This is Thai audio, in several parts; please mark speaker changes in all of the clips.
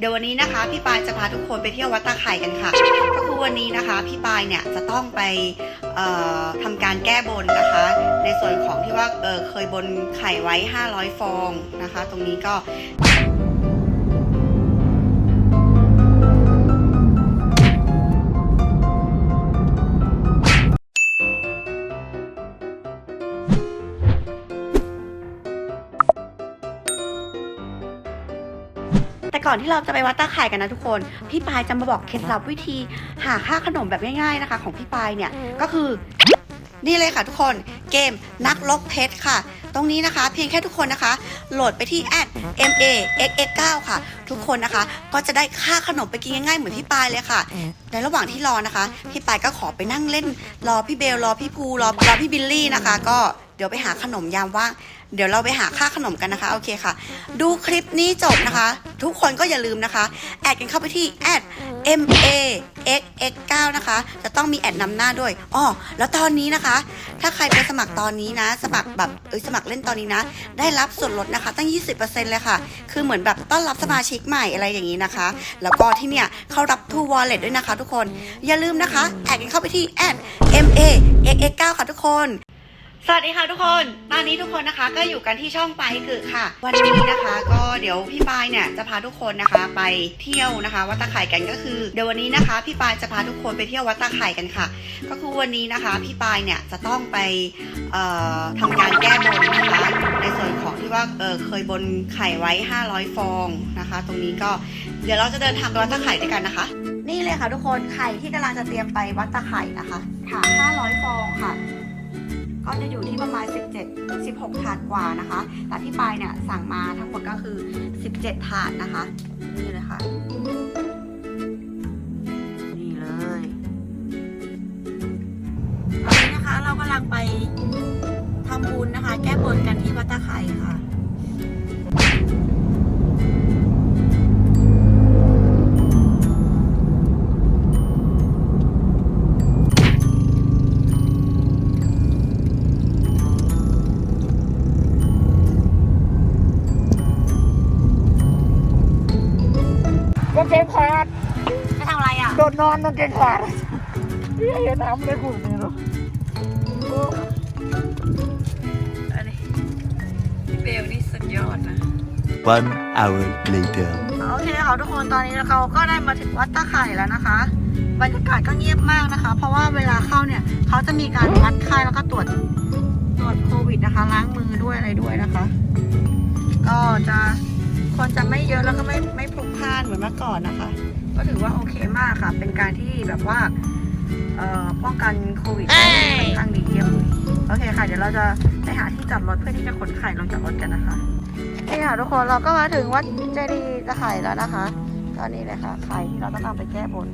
Speaker 1: เดี๋ยววันนี้นะคะพี่ปายจะพาทุกคนไปเที่ยววัดตาไข่กันค่ะ ก็คือวันนี้นะคะพี่ปายเนี่ยจะต้องไปเอ่อทำการแก้บนนะคะ ในส่วนของที่ว่าเออเคยบนไข่ไว้ 500 ฟองนะคะ ตรงนี้ก็ อนที่เราจะไปวัดตาไข่กันนะทุกคน พี่ปายจะมาบอกเคล็ดลับวิธีหาค่าขนมแบบง่ายๆนะคะ ของพี่ปายเนี่ยก็คือนี่เลยค่ะทุกคนเกมนักลบเพชรค่ะ ตรงนี้นะคะเพียงแค่ทุกคนนะคะ โหลดไปที่แอด m a x x 9ค่ะ ทุกคนนะคะ ก็จะได้ค่าขนมไปกินง่ายๆ เหมือนพี่ปายเลยค่ะ ในระหว่างที่รอนะคะ พี่ปายก็ขอไปนั่งเล่น รอพี่เบลรอพี่ภูรอรอพี่บิลลี่นะคะ ก็ เดี๋ยวไปหาขนมยามว่าง เดี๋ยวเราไปหาค่าขนมกันนะคะ โอเคค่ะ ดูคลิปนี้จบนะคะ ทุกคนก็อย่าลืมนะคะ แอดกันเข้าไปที่แอด m a x x 9นะคะ จะต้องมีแอดนำหน้าด้วยอ๋อแล้วตอนนี้นะคะ ถ้าใครไปสมัครตอนนี้นะ สมัครแบบเอ้ยสมัครเล่นตอนนี้นะ ได้รับส่วนลดนะคะ ตั้ง 20%เลยค่ะ คือเหมือนแบบต้อนรับสมาชิกใหม่อะไรอย่างนี้นะคะ แล้วก็ที่เนี่ยเขารับทูวอลเล็ตด้วยนะคะ ทุกคน อย่าลืมนะคะ แอดกันเข้าไปที่แอด m a x x 9ค่ะทุกคน สวัสดีค่ะทุกคน ตอนนี้ทุกคนนะคะก็อยู่กันที่ช่องไปคือค่ะ วันนี้นะคะก็เดี๋ยวพี่ปายเนี่ยจะพาทุกคนนะคะไปเที่ยวนะคะ วัดตาไข่กันก็คือ เดี๋ยววันนี้นะคะ พี่ปายจะพาทุกคนไปเที่ยววัดตาไข่กันค่ะ ก็คือวันนี้นะคะ พี่ปายเนี่ยจะต้องไปเอ่อทำการแก้บนนะคะ ในส่วนของที่ว่าเออเคยบนไข่ไว้ 500 ฟองนะคะ ตรงนี้ก็เดี๋ยวเราจะเดินทางไปวัดตาไข่ด้วยกันนะคะ นี่เลยค่ะทุกคนไข่ที่กำลังจะเตรียมไปวัดตาไข่นะคะถาด500 ฟองค่ะ ก็จะอยู่ที่ประมาณ 17 16 ถาดกว่านะคะ แต่พี่ปายเนี่ยสั่งมาทั้งหมดก็คือ 17 ถาดนะคะ นี่เลยค่ะ นี่เลยตอนนี้นะคะเรากำลังไปทำบุญนะคะ แก้บนกันที่วัดตะไคร่ค่ะ ทำอะไรอะ
Speaker 2: โดนนอนกางเกงขาดเฮ้ยน้ำเลยคุณนี่เนาะโอ้
Speaker 1: อันนี้พี่เบลนี่สุดยอดนะ
Speaker 3: One hour later.
Speaker 1: โอเคค่ะทุกคนตอนนี้เราก็ได้มาถึงวัดตะไคร่แล้วนะคะ บรรยากาศก็เงียบมากนะคะ เพราะว่าเวลาเข้าเนี่ยเขาจะมีการวัดไข้แล้วก็ตรวจตรวจโควิดนะคะ ล้างมือด้วยอะไรด้วยนะคะ ก็จะคนจะไม่เยอะแล้วก็ไม่ไม่พลุกพล่านเหมือนเมื่อก่อนนะคะ ก็ถือว่าโอเคมากค่ะ เป็นการที่แบบว่าเอ่อป้องกันโควิดได้ค่อนข้างดีเยี่ยมเลยโอเคค่ะ เดี๋ยวเราจะไปหาที่จอดรถเพื่อที่จะขนไข่ลงจากรถกันนะคะนี่ค่ะทุกคนเราก็มาถึงวัดเจดีย์ตะไคร่แล้วนะคะก็นี่เลยค่ะไข่ที่เราต้องนำไปแก้บน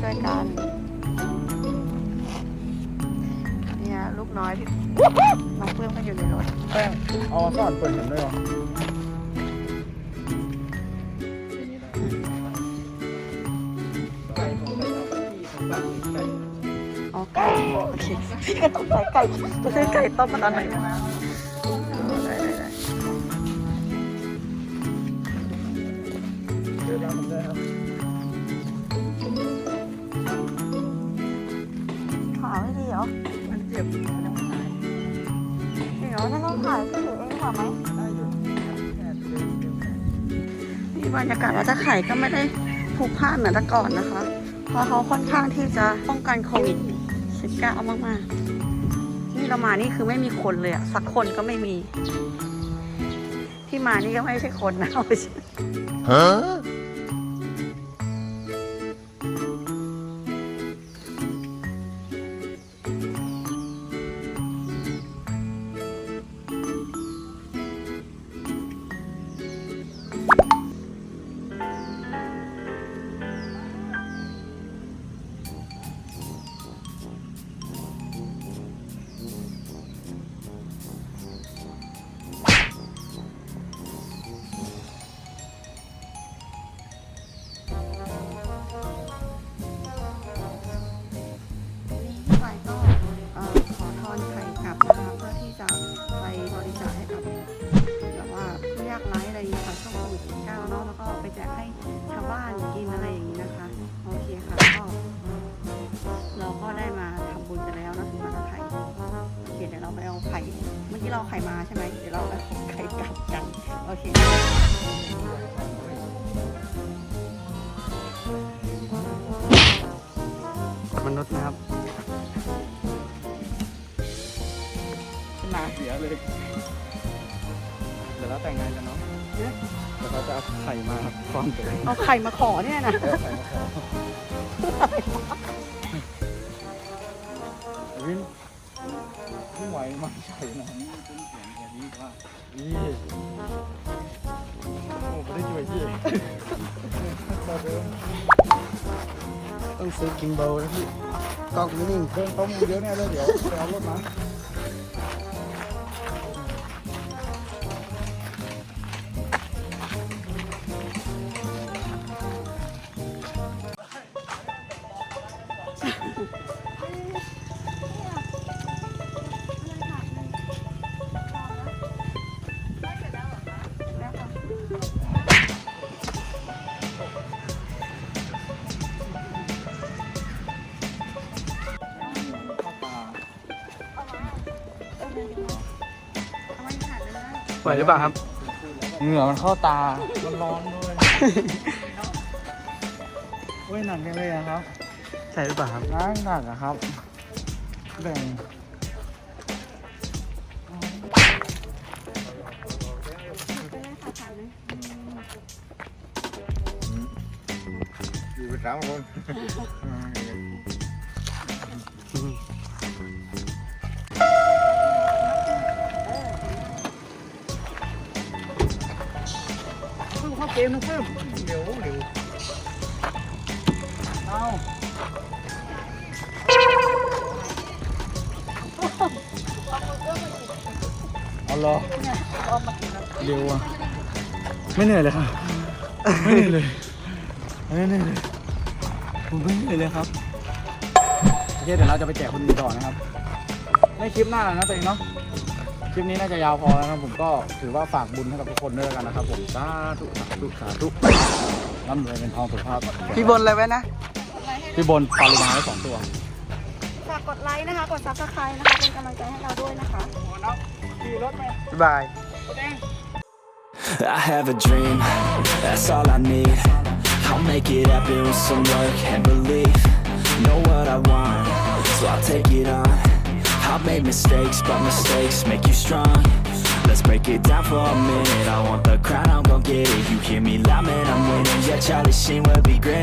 Speaker 1: ช่วยๆกันเนี่ยลูกน้อยพี่น้องเพื่อนก็อยู่ในรถ
Speaker 2: แป้งเอาซ่อนเปิดเห็นด้วยเหรอ
Speaker 1: อ๋อ พี่ก็ตกใจไก่จะซื้อไก่ต้มมาตอนไหนนะอ๋อได้ได้ได้
Speaker 2: เดี๋ยวเราทำได้ครับ
Speaker 1: ขาไม่ดีเหรอ
Speaker 2: มันเจ็บมันยังไม่หาย
Speaker 1: จริงเหรอถ้าต้องถ่ายก็ถือเองดีกว่าไหม
Speaker 2: ได้อยู่แค่เจ็บเจ็บแค่
Speaker 1: นี่บรรยากาศวัดตะไคร่ก็ไม่ได้พลุกพล่านเหมือนแต่ก่อนนะคะ เพราะเขาค่อนข้างที่จะป้องกันโควิด เก้ามากๆ นี่เรามานี่คือไม่มีคนเลยอะสักคนก็ไม่มี ที่มานี่ก็ไม่ใช่คนนะเอ เมื่อกี้เราเอาไข่มาใช่ไหมเดี๋ยวเราไปเอาไข่กลับกัน โอเค
Speaker 2: มนุษย์นะครับนาเสียเลย เดี๋ยวเราแต่งงานกันเนาะเดี๋ยวเขาจะเอาไข่มาซ่อนตัวเอง
Speaker 1: เอาไข่มาขอเนี่ยนะ
Speaker 2: เอาไข่มาขอวิน ไม่ไหวมันใช่นะนี่เป็นเสียงแบบนี้ว่าอีโอ้ไม่ได้ช่วยพี่เราเดินต้องซื้อกิงโบลนะพี่กล้องนิ่งๆเดินต้องเยอะแน่เลยเดี๋ยวไปเอารถมาเข้า
Speaker 4: ไหวหรือเปล่าครับ
Speaker 2: เหงื่อมันเข้าตา มันร้อนด้วยเว้ยหนักจังเลยอะครับ
Speaker 4: ใช่หรือเปล่าครับ
Speaker 2: หนักหนักอะครับ แบ่ง
Speaker 5: อยู่เป็นสามคน
Speaker 2: เกมนะเพิ่มเดี๋ยวเดี๋ยวเอาเอาเหรอเร็วอะไม่เหนื่อยเลยค่ะไม่เหนื่อยเลยไม่เหนื่อยเลยผมไม่เหนื่อยเลยครับโอเคเดี๋ยวเราจะไปแจกคนอื่นต่อนะครับในคลิปหน้านะตัวเองเนาะ ลิปนี้น่าจะยาวพอแล้วนะครับผมก็ถือว่าฝากบุญให้กับทุกคนด้วยแล้วกันนะครับผมสาธุสาธุสาธุร่ำรวยเป็นทองสุขภาพ
Speaker 4: พี่บนอะไรไว้นะ
Speaker 2: พี่บนปลาลูมาไว้สองตัว
Speaker 1: ฝากกดไลค์นะคะ กดซับสไครต์นะคะ เป็นกำลังใจให้เราด้วยนะคะ
Speaker 2: ขี่รถไป
Speaker 4: บ๊ายบาย
Speaker 6: I have a dream, that's all I need. I'll make it happen with some work and belief. Know what I want, so I'll take it on. I've made mistakes, but mistakes make you strong. Let's break it down for a minute. I want the crown, I'm gon' get it. You hear me loud, man, I'm winning. Yeah, Charlie Sheen will be grinning.